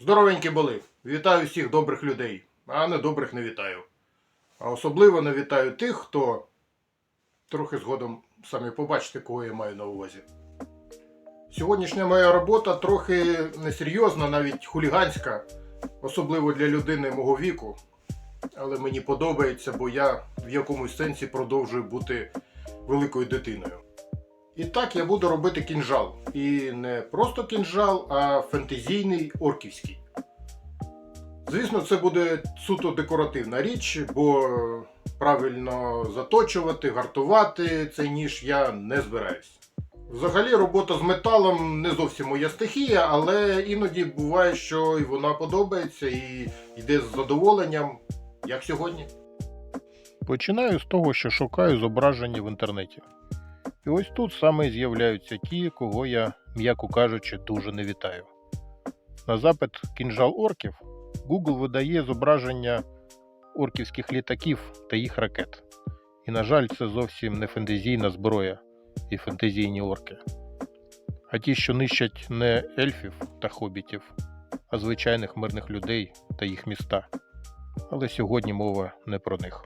Здоровенькі були. Вітаю всіх добрих людей, а недобрих не вітаю. А особливо не вітаю тих, хто трохи згодом самі побачите, кого я маю на увазі. Сьогоднішня моя робота трохи несерйозна, навіть хуліганська, особливо для людини мого віку. Але мені подобається, бо я в якомусь сенсі продовжую бути великою дитиною. І так я буду робити кінжал. І не просто кінжал, а фентезійний орківський. Звісно, це буде суто декоративна річ, бо правильно заточувати, гартувати цей ніж я не збираюсь. Взагалі, робота з металом не зовсім моя стихія, але іноді буває, що і вона подобається і йде з задоволенням, як сьогодні. Починаю з того, що шукаю зображення в інтернеті. І ось тут саме з'являються ті, кого я, м'яко кажучи, дуже не вітаю. На запит кінжал орків Google видає зображення орківських літаків та їх ракет. І, на жаль, це зовсім не фентезійна зброя і фентезійні орки. А ті, що нищать не ельфів та хобітів, а звичайних мирних людей та їх міста. Але сьогодні мова не про них.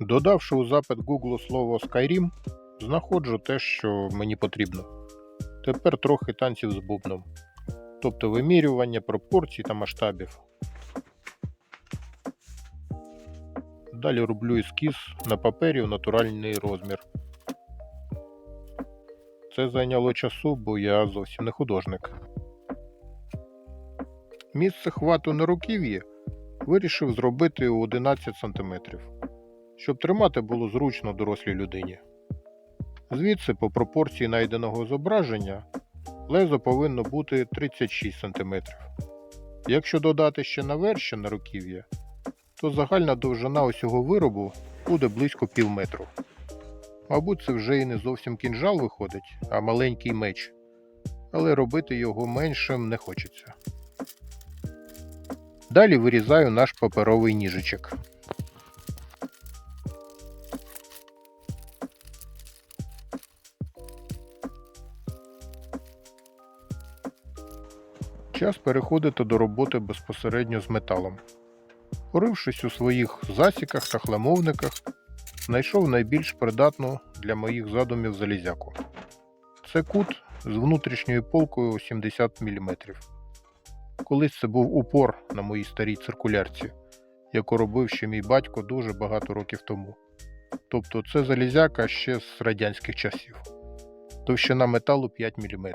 Додавши у запит Google слово Skyrim, знаходжу те, що мені потрібно. Тепер трохи танців з бубном, тобто вимірювання пропорцій та масштабів. Далі роблю ескіз на папері у натуральний розмір. Це зайняло часу, бо я зовсім не художник. Місце хвату на руків'ї вирішив зробити у 11 см щоб тримати було зручно дорослій людині. Звідси, по пропорції найденого зображення, лезо повинно бути 36 см. Якщо додати ще наверші на руків'я, то загальна довжина усього виробу буде близько пів метру. Мабуть, це вже і не зовсім кінжал виходить, а маленький меч, але робити його меншим не хочеться. Далі вирізаю наш паперовий ніжичок. Час переходити до роботи безпосередньо з металом. Порившись у своїх засіках та хламовниках, знайшов найбільш придатну для моїх задумів залізяку. Це кут з внутрішньою полкою 70 мм. Колись це був упор на моїй старій циркулярці, яку робив ще мій батько дуже багато років тому. Тобто це залізяка ще з радянських часів. Товщина металу 5 мм.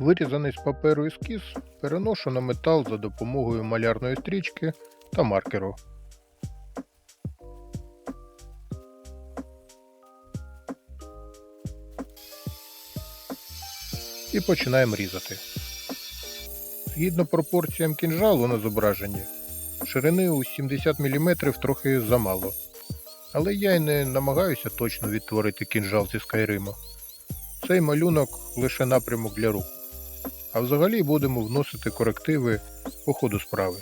Вирізаний з паперу ескіз переношу на метал за допомогою малярної стрічки та маркеру. І починаємо різати. Згідно пропорціям кінжалу на зображенні, ширини у 70 мм трохи замало. Але я й не намагаюся точно відтворити кінжал зі Скайриму. Цей малюнок лише напрямок для руху. А взагалі будемо вносити корективи по ходу справи.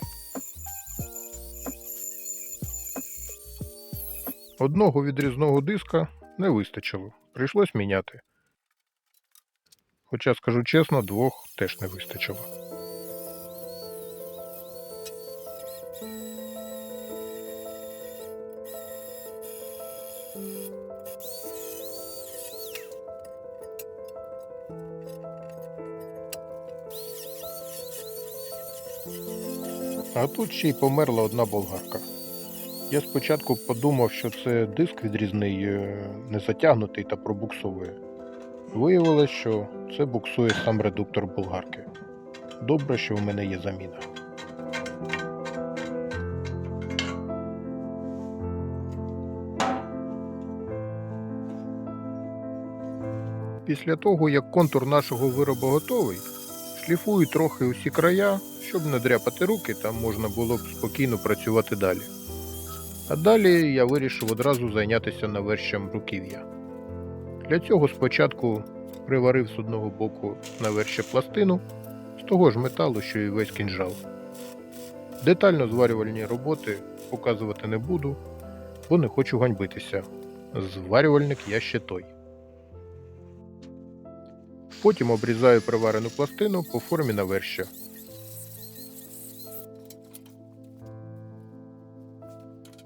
Одного відрізного диска не вистачило, прийшлось міняти. Хоча, скажу чесно, двох теж не вистачило. А тут ще й померла одна болгарка. Я спочатку подумав, що це диск відрізний, е, не затягнутий та пробуксовує. Виявилось, що це буксує сам редуктор болгарки. Добре, що в мене є заміна. Після того, як контур нашого виробу готовий, шліфую трохи усі края, щоб не дряпати руки та можна було б спокійно працювати далі. А далі я вирішив одразу зайнятися навершем руків'я. Для цього спочатку приварив з одного боку навершя пластину з того ж металу, що і весь кінжал. Детально зварювальні роботи показувати не буду, бо не хочу ганьбитися. Зварювальник я ще той. Потім обрізаю приварену пластину по формі навершя.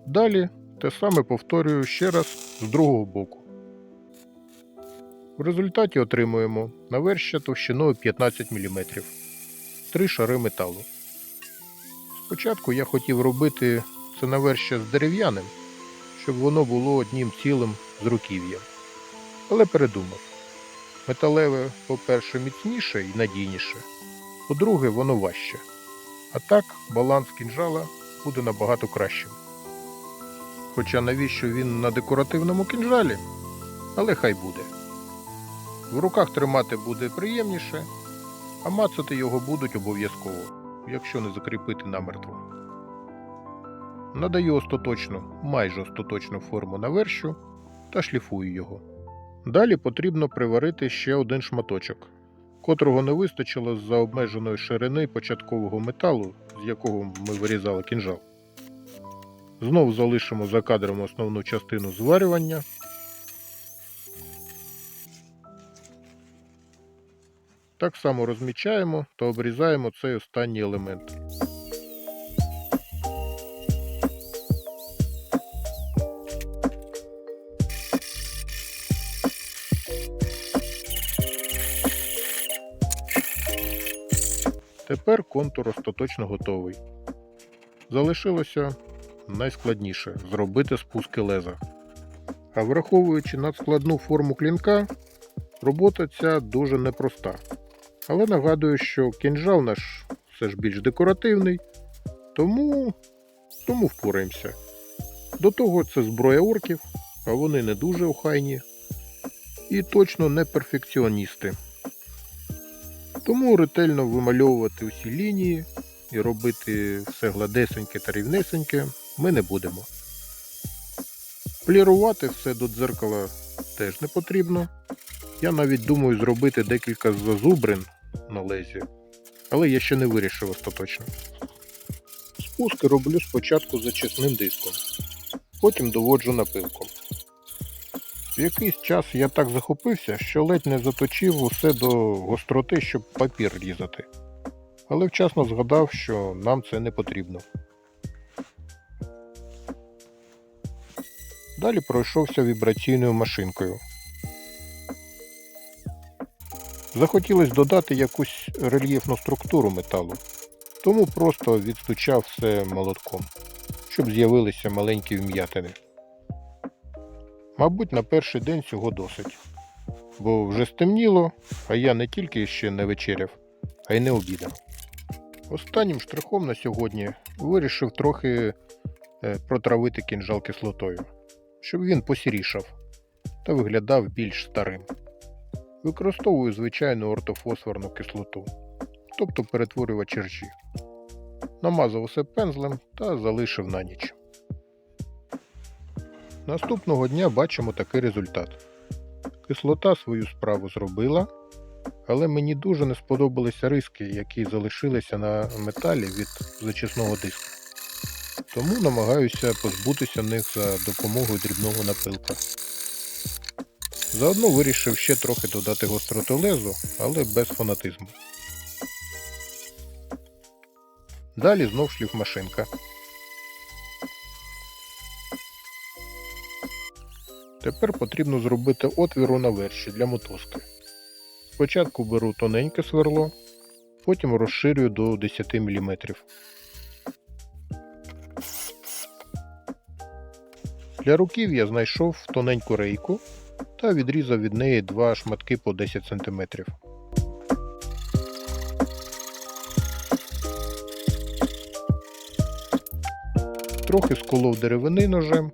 Далі те саме повторюю ще раз з другого боку. В результаті отримуємо навершя товщиною 15 мм, три шари металу. Спочатку я хотів робити це навершя з дерев'яним, щоб воно було одним цілим з руків'ям. Але передумав. Металеве, по-перше, міцніше і надійніше, по-друге, воно важче. А так баланс кінжала буде набагато кращим. Хоча навіщо він на декоративному кінжалі, але хай буде. В руках тримати буде приємніше, а мацати його будуть обов'язково, якщо не закріпити намертво. Надаю остаточну, майже остаточну форму навершю та шліфую його. Далі потрібно приварити ще один шматочок, котрого не вистачило з-за обмеженої ширини початкового металу, з якого ми вирізали кінжал. Знову залишимо за кадром основну частину зварювання. Так само розмічаємо та обрізаємо цей останній елемент. Тепер контур остаточно готовий. Залишилося найскладніше зробити спуски леза. А враховуючи надскладну форму клінка, робота ця дуже непроста. Але нагадую, що кінжал наш все ж більш декоративний, тому, тому впораємося. До того це зброя орків, а вони не дуже охайні і точно не перфекціоністи. Тому ретельно вимальовувати усі лінії і робити все гладесеньке та рівнесеньке ми не будемо. Полірувати все до дзеркала теж не потрібно. Я навіть думаю зробити декілька зазубрин на лезі, але я ще не вирішив остаточно. Спуски роблю спочатку зачисним диском, потім доводжу напилком. В якийсь час я так захопився, що ледь не заточив усе до гостроти, щоб папір різати. Але вчасно згадав, що нам це не потрібно. Далі пройшовся вібраційною машинкою. Захотілося додати якусь рельєфну структуру металу, тому просто відстучав все молотком, щоб з'явилися маленькі вм'ятини. Мабуть, на перший день цього досить, бо вже стемніло, а я не тільки ще не вечеряв, а й не обідав. Останнім штрихом на сьогодні вирішив трохи е, протравити кінжал кислотою, щоб він посірішав та виглядав більш старим. Використовую звичайну ортофосфорну кислоту, тобто перетворювач ржі. Намазав усе пензлем та залишив на ніч. Наступного дня бачимо такий результат. Кислота свою справу зробила, але мені дуже не сподобалися риски, які залишилися на металі від зачисного диска. Тому намагаюся позбутися них за допомогою дрібного напилка. Заодно вирішив ще трохи додати гостроти лезу, але без фанатизму. Далі знов шліфмашинка. Тепер потрібно зробити отвір у наверші для мотузки. Спочатку беру тоненьке сверло, потім розширюю до 10 мм. Для руків я знайшов тоненьку рейку та відрізав від неї два шматки по 10 см. Трохи сколов деревини ножем,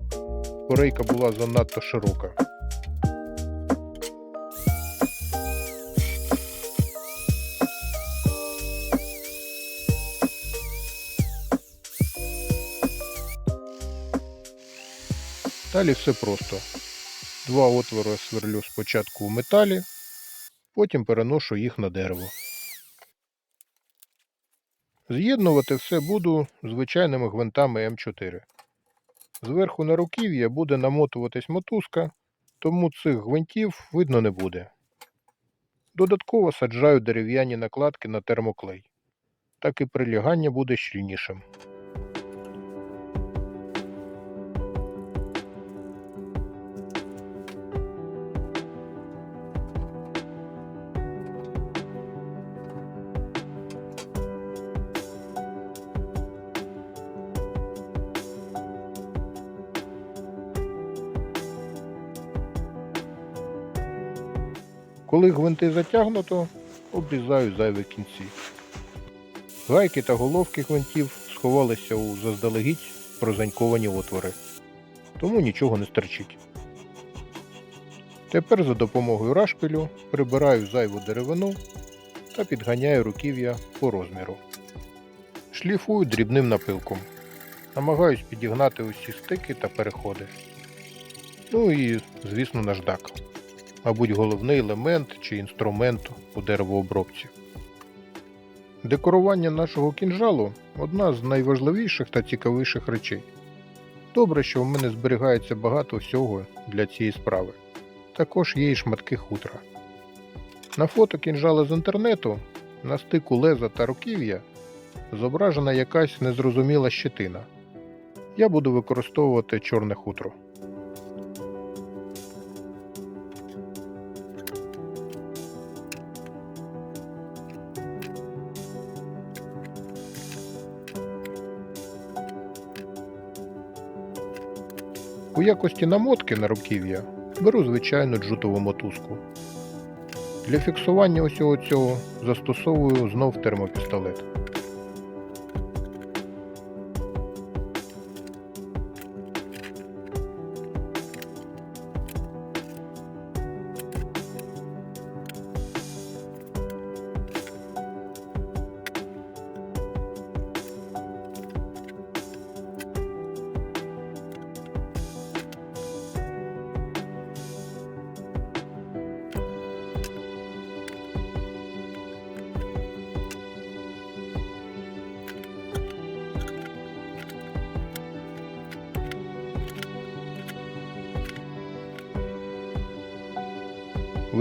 бо рейка була занадто широка. Далі все просто. Два отвори сверлю спочатку у металі, потім переношу їх на дерево. З'єднувати все буду звичайними гвинтами М4. Зверху на руків'я буде намотуватись мотузка, тому цих гвинтів видно не буде. Додатково саджаю дерев'яні накладки на термоклей. Так і прилягання буде щільнішим. Коли гвинти затягнуто, обрізаю зайві кінці. Гайки та головки гвинтів сховалися у заздалегідь прозаньковані отвори, тому нічого не стерчить. Тепер за допомогою рашпилю прибираю зайву деревину та підганяю руків'я по розміру. Шліфую дрібним напилком. Намагаюсь підігнати усі стики та переходи. Ну і, звісно, наждак мабуть, головний елемент чи інструмент у деревообробці. Декорування нашого кінжалу одна з найважливіших та цікавіших речей. Добре, що в мене зберігається багато всього для цієї справи. Також є і шматки хутра. На фото кінжала з інтернету на стику леза та руків'я зображена якась незрозуміла щетина. Я буду використовувати чорне хутро. У якості намотки на руків'я беру звичайну джутову мотузку. Для фіксування усього цього застосовую знов термопістолет.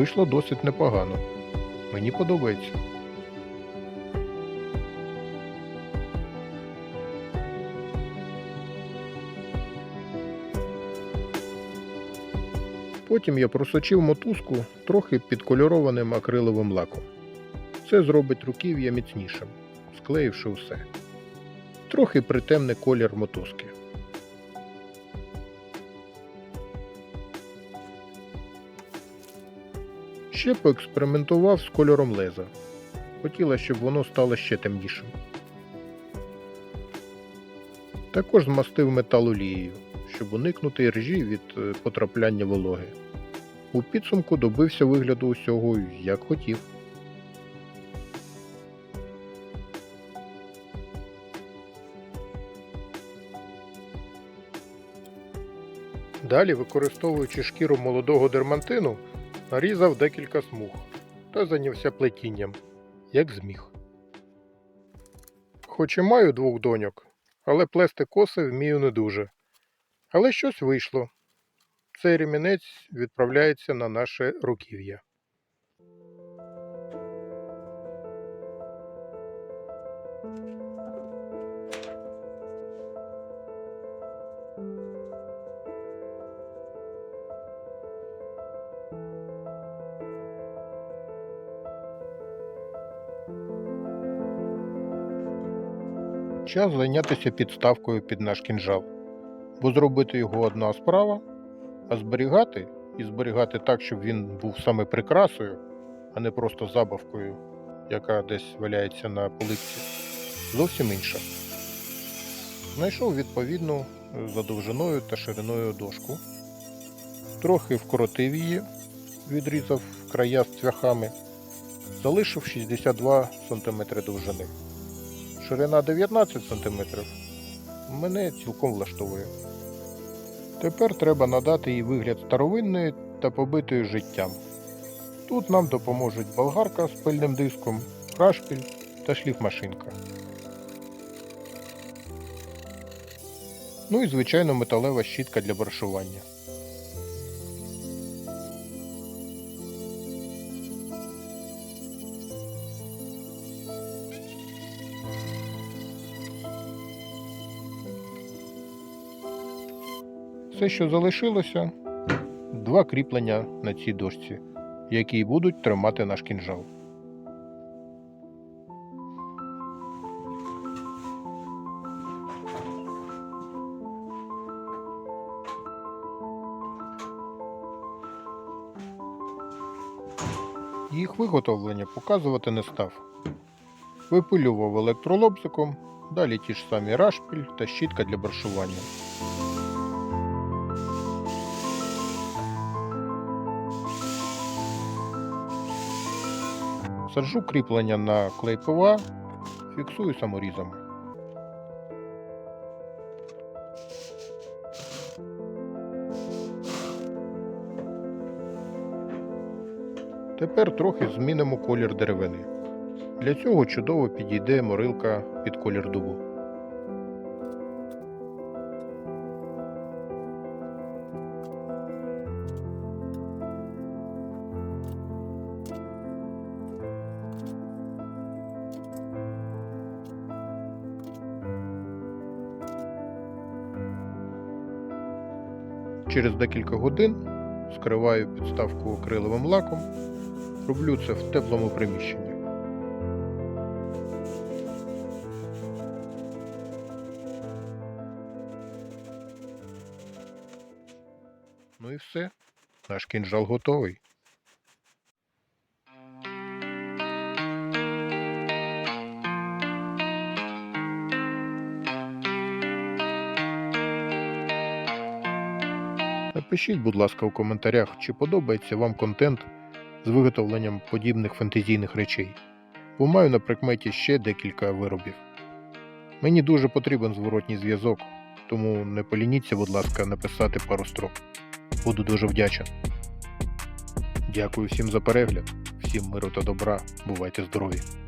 Вийшло досить непогано. Мені подобається. Потім я просочив мотузку трохи підкольорованим акриловим лаком. Це зробить руків'я міцнішим, склеївши усе. Трохи притемне колір мотузки. Ще поекспериментував з кольором леза. Хотіла, щоб воно стало ще темнішим. Також змастив метал олією, щоб уникнути ржі від е, потрапляння вологи. У підсумку добився вигляду усього, як хотів. Далі, використовуючи шкіру молодого дермантину, нарізав декілька смуг та зайнявся плетінням, як зміг. Хоч і маю двох доньок, але плести коси вмію не дуже. Але щось вийшло. Цей ремінець відправляється на наше руків'я. Час зайнятися підставкою під наш кінжал, бо зробити його одна справа, а зберігати і зберігати так, щоб він був саме прикрасою, а не просто забавкою, яка десь валяється на полиці, зовсім інша. Знайшов відповідну за довжиною та шириною дошку, трохи вкоротив її, відрізав края з цвяхами, залишив 62 см довжини ширина 19 см мене цілком влаштовує. Тепер треба надати їй вигляд старовинної та побитої життям. Тут нам допоможуть болгарка з пильним диском, рашпіль та шліфмашинка. Ну і звичайно металева щітка для брашування. Все, що залишилося, два кріплення на цій дошці, які будуть тримати наш кінжал. Їх виготовлення показувати не став. Випилював електролобзиком, далі ті ж самі рашпіль та щітка для брашування. Саджу кріплення на клейпова, фіксую саморізами. Тепер трохи змінимо колір деревини. Для цього чудово підійде морилка під колір дубу. Через декілька годин скриваю підставку акриловим лаком. Роблю це в теплому приміщенні. Ну і все. Наш кінжал готовий. Напишіть, будь ласка, у коментарях, чи подобається вам контент з виготовленням подібних фантазійних речей, бо маю на прикметі ще декілька виробів. Мені дуже потрібен зворотній зв'язок, тому не полініться, будь ласка, написати пару строк. Буду дуже вдячен. Дякую всім за перегляд, всім миру та добра, бувайте здорові!